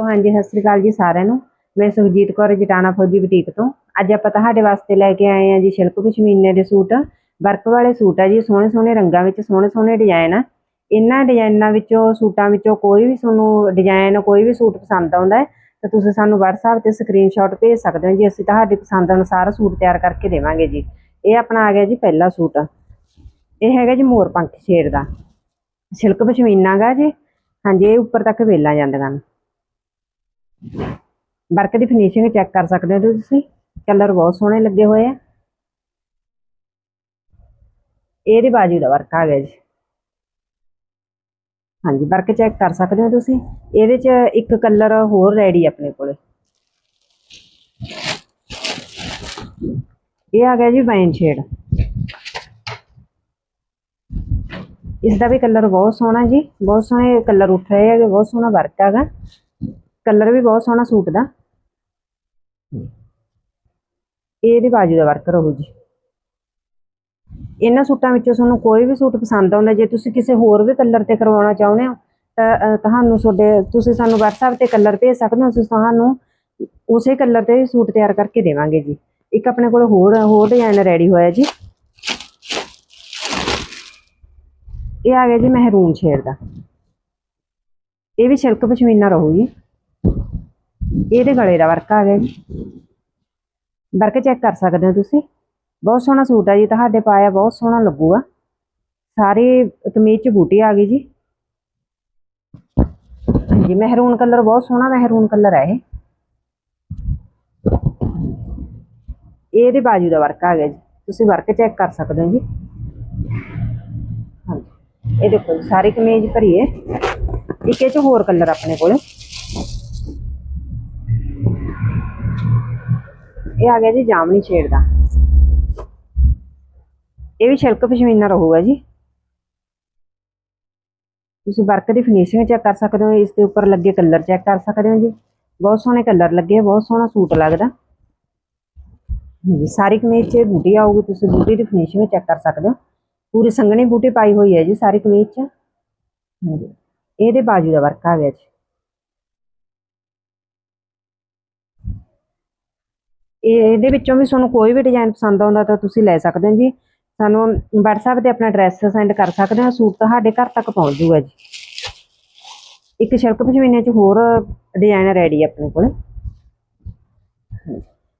Hello ਹਾਂਜੀ, ਸਤਿ ਸ੍ਰੀ ਅਕਾਲ ਜੀ ਸਾਰਿਆਂ ਨੂੰ। ਮੈਂ ਸੁਖਜੀਤ ਕੌਰ, ਜਟਾਣਾ ਫੌਜੀ ਬੁਟੀਕ ਤੋਂ। ਅੱਜ ਆਪਾਂ ਤੁਹਾਡੇ ਵਾਸਤੇ ਲੈ ਕੇ ਆਏ ਹਾਂ ਜੀ ਸ਼ਿਲਕ ਪਸ਼ਮੀਨੇ ਦੇ ਸੂਟ। ਵਰਕ ਵਾਲੇ ਸੂਟ ਆ ਜੀ, ਸੋਹਣੇ ਸੋਹਣੇ ਰੰਗਾਂ ਵਿੱਚ, ਸੋਹਣੇ ਸੋਹਣੇ ਡਿਜ਼ਾਈਨ ਆ। ਇਹਨਾਂ ਡਿਜ਼ਾਈਨਾਂ ਵਿੱਚੋਂ, ਸੂਟਾਂ ਵਿੱਚੋਂ ਕੋਈ ਵੀ ਤੁਹਾਨੂੰ ਡਿਜ਼ਾਈਨ ਕੋਈ ਵੀ ਸੂਟ ਪਸੰਦ ਆਉਂਦਾ ਹੈ, ਤਾਂ ਤੁਸੀਂ ਸਾਨੂੰ WhatsApp ਤੇ ਸਕਰੀਨਸ਼ਾਟ ਭੇਜ ਸਕਦੇ ਹੋ ਜੀ। ਅਸੀਂ ਤੁਹਾਡੀ ਪਸੰਦ ਅਨੁਸਾਰ ਸੂਟ ਤਿਆਰ ਕਰਕੇ ਦੇਵਾਂਗੇ ਜੀ। ਇਹ ਆਪਣਾ ਆ ਗਿਆ ਜੀ ਪਹਿਲਾ ਸੂਟ। ਇਹ ਹੈਗਾ ਜੀ ਮੋਰ ਪੰਖ ਸ਼ੇਡ ਦਾ। ਸਿਲਕ ਪਸ਼ਮੀਨਾ ਗਾ ਜੀ। ਹਾਂਜੀ, ਇਹ ਉੱਪਰ ਤੱਕ ਵੇਲਾਂ ਜਾਂਦੀਆਂ ਨੇ। ਵਰਕ ਦੀ ਫਿਨਿਸ਼ਿੰਗ ਚੈੱਕ ਕਰ ਸਕਦੇ ਹੋ ਤੁਸੀਂ। ਕਲਰ ਬਹੁਤ ਸੋਹਣੇ ਲੱਗੇ ਹੋਏ ਆ। ਇਹਦੀ ਬਾਜੂ ਦਾ ਵਰਕ ਆ ਗਿਆ ਜੀ। ਹਾਂਜੀ, ਵਰਕ ਚੈੱਕ ਕਰ ਸਕਦੇ ਹੋ ਤੁਸੀਂ। ਇਹਦੇ ਚ ਇੱਕ ਕਲਰ ਹੋਰ ਰੈਡੀ ਆਪਣੇ ਕੋਲੇ। ਇਹ ਆ ਗਿਆ ਜੀ ਵਾਈਨ ਸ਼ੇਡ ਇਸ ਦਾ ਵੀ ਕਲਰ ਬਹੁਤ ਸੋਹਣਾ ਜੀ। ਬਹੁਤ ਸੋਹਣੇ ਕਲਰ ਉੱਠ ਰਹੇ ਹੈਗੇ, ਬਹੁਤ ਸੋਹਣਾ ਵਰਕ ਹੈਗਾ। ਕਲਰ ਵੀ ਬਹੁਤ ਸੋਹਣਾ ਸੂਟ ਦਾ। ਇਹ ਇਹਦੀ ਬਾਜੂ ਦਾ ਵਰਕ ਰਹੂ ਜੀ। ਇਹਨਾਂ ਸੂਟਾਂ ਵਿੱਚੋਂ ਤੁਹਾਨੂੰ ਕੋਈ ਵੀ ਸੂਟ ਪਸੰਦ ਆਉਂਦਾ, ਜੇ ਤੁਸੀਂ ਕਿਸੇ ਹੋਰ ਵੀ ਕਲਰ ਤੇ ਕਰਵਾਉਣਾ ਚਾਹੁੰਦੇ ਹੋ, ਤਾਂ ਤੁਹਾਨੂੰ ਤੁਹਾਡੇ, ਤੁਸੀਂ ਸਾਨੂੰ WhatsApp ਤੇ ਕਲਰ ਭੇਜ ਸਕਦੇ ਹੋ, ਅਸੀਂ ਤੁਹਾਨੂੰ ਉਸੇ ਕਲਰ ਤੇ ਸੂਟ ਤਿਆਰ ਕਰਕੇ ਦੇਵਾਂਗੇ ਜੀ। ਇੱਕ ਆਪਣੇ ਕੋਲ ਹੋਰ ਹੋਰ ਡਿਜ਼ਾਈਨ ਰੈਡੀ ਹੋਇਆ ਜੀ। ਇਹ ਆ ਗਿਆ ਜੀ ਮਹਿਰੂਨ ਸ਼ੇਡ ਦਾ। ਇਹ ਵੀ ਸਿਲਕ ਪਸ਼ਮੀਨਾ ਰਹੂ ਜੀ। ਇਹਦੇ ਗਲੇ ਦਾ ਵਰਕ ਆ ਗਿਆ ਜੀ। ਵਰਕ ਚੈੱਕ ਕਰ ਸਕਦੇ ਹੋ ਤੁਸੀਂ। ਬਹੁਤ ਸੋਹਣਾ ਸੂਟ ਆ ਜੀ, ਤੁਹਾਡੇ ਪਾਇਆ ਬਹੁਤ ਸੋਹਣਾ ਲੱਗੂਗਾ। ਸਾਰੇ ਕਮੀਜ਼ ਚ ਬੂਟੀ ਆ ਗਈ ਜੀ। ਹਾਂਜੀ, ਮਹਿਰੂਨ ਕਲਰ, ਬਹੁਤ ਸੋਹਣਾ ਮਹਿਰੂਨ ਕਲਰ ਹੈ ਇਹ। ਇਹਦੇ ਬਾਜੂ ਦਾ ਵਰਕ ਆ ਗਿਆ ਜੀ। ਤੁਸੀਂ ਵਰਕ ਚੈੱਕ ਕਰ ਸਕਦੇ ਹੋ ਜੀ। ਹਾਂਜੀ, ਇਹ ਦੇਖੋ ਜੀ, ਸਾਰੀ ਕਮੀਜ਼ ਭਰੀ ਹੈ। ਇੱਕ ਇਹ ਚ ਹੋਰ ਕਲਰ ਆਪਣੇ ਕੋਲ। ਇਹ ਆ ਗਿਆ ਜੀ ਜਾਮਨੀ ਸ਼ੇਡ ਦਾ। ਇਹ ਵੀ ਸਿਲਕ ਪਸ਼ਮੀਨਾ ਰਹੂਗਾ ਜੀ। ਤੁਸੀਂ ਵਰਕ ਦੀ ਫਿਨਿਸ਼ਿੰਗ ਚੈੱਕ ਕਰ ਸਕਦੇ ਹੋ ਇਸ ਦੇ ਉੱਪਰ ਲੱਗੇ ਕਲਰ ਚੈੱਕ ਕਰ ਸਕਦੇ ਹੋ ਜੀ। ਬਹੁਤ ਸੋਹਣੇ ਕਲਰ ਲੱਗੇ ਆ, ਬਹੁਤ ਸੋਹਣਾ ਸੂਟ ਲੱਗਦਾ। ਹਾਂਜੀ ਸਾਰੀ ਕਮੀਜ਼ 'ਚ ਬੂਟੀ ਆਊਗੀ ਤੁਸੀਂ ਬੂਟੀ ਦੀ ਫਿਨਿਸ਼ਿੰਗ ਚੈੱਕ ਕਰ ਸਕਦੇ ਹੋ। ਪੂਰੀ ਸੰਘਣੀ ਬੂਟੀ ਪਾਈ ਹੋਈ ਹੈ ਜੀ ਸਾਰੀ ਕਮੀਜ਼ 'ਚ। ਹਾਂਜੀ ਇਹਦੇ ਬਾਜੂ ਦਾ ਵਰਕ ਆ ਗਿਆ ਜੀ ਇਹ ਇਹਦੇ ਵਿੱਚੋਂ ਵੀ ਤੁਹਾਨੂੰ ਕੋਈ ਵੀ ਡਿਜ਼ਾਈਨ ਪਸੰਦ ਆਉਂਦਾ ਤਾਂ ਤੁਸੀਂ ਲੈ ਸਕਦੇ ਹੋ ਜੀ। ਸਾਨੂੰ WhatsApp ਤੇ ਆਪਣਾ ਐਡਰੈਸ ਸੈਂਡ ਕਰ ਸਕਦੇ ਹੋ। ਸੂਟ ਤੁਹਾਡੇ ਘਰ ਤੱਕ ਪਹੁੰਚ ਜੂਗਾ ਜੀ। ਇੱਕ ਸ਼ਿਲਕ ਪਸ਼ਮੀਨੇ 'ਚ ਹੋਰ ਡਿਜ਼ਾਈਨ ਰੈਡੀ ਆਪਣੇ ਕੋਲ।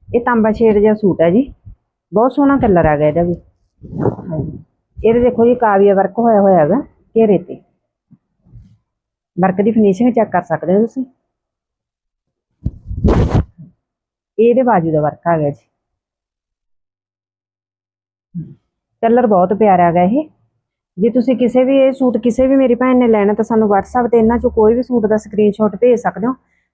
ਇਹ ਤਾਂਬਾ ਸ਼ੇਡ ਜਿਹਾ ਸੂਟ ਹੈ ਜੀ। ਬਹੁਤ ਸੋਹਣਾ ਕਲਰ ਆ ਗਿਆ ਇਹਦਾ ਵੀ। ਹਾਂਜੀ। ਇਹਦੇ ਦੇਖੋ ਜੀ, ਕਾਵੀਆ ਵਰਕ ਹੋਇਆ ਹੋਇਆ ਹੈਗਾ ਘੇਰੇ ਤੇ। ਵਰਕ ਦੀ ਫਿਨਿਸ਼ਿੰਗ ਚੈੱਕ ਕਰ ਸਕਦੇ ਹੋ ਤੁਸੀਂ। ਇਹਦੇ ਬਾਜੂ ਦਾ ਵਰਕ ਆ ਗਿਆ ਜੀ। ਕਲਰ ਬਹੁਤ ਪਿਆਰਾ ਹੈਗਾ ਇਹ। ਜੇ ਤੁਸੀਂ ਕਿਸੇ ਵੀ ਇਹ ਸੂਟ ਕਿਸੇ ਵੀ ਮੇਰੀ ਭੈਣ ਨੇ ਲੈਣਾ ਤਾਂ ਸਾਨੂੰ WhatsApp ਤੇ ਇਹਨਾਂ ਚੋਂ ਕੋਈ ਵੀ ਸੂਟ ਦਾ ਸਕਰੀਨਸ਼ਾਟ ਭੇਜ ਸਕਦੇ ਹੋ।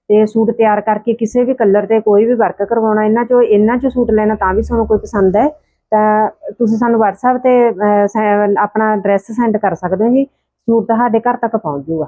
ਤੇ ਸੂਟ ਤਿਆਰ ਕਰਕੇ ਕਿਸੇ ਵੀ ਕਲਰ ਤੇ ਕੋਈ ਵੀ ਵਰਕ ਕਰਵਾਉਣਾ, ਇਹਨਾਂ ਚੋਂ ਇਹਨਾਂ ਚੋਂ ਸੂਟ ਲੈਣਾ ਤਾਂ ਵੀ ਸਾਨੂੰ ਕੋਈ ਪਸੰਦ ਹੈ। ਤਾਂ ਤੁਸੀਂ ਸਾਨੂੰ WhatsApp ਤੇ ਆਪਣਾ ਐਡਰੈਸ ਸੈਂਡ ਕਰ ਸਕਦੇ ਹੋ ਜੀ। ਸੂਟ ਤੁਹਾਡੇ ਘਰ ਤੱਕ ਪਹੁੰਚ ਜਾਊਗਾ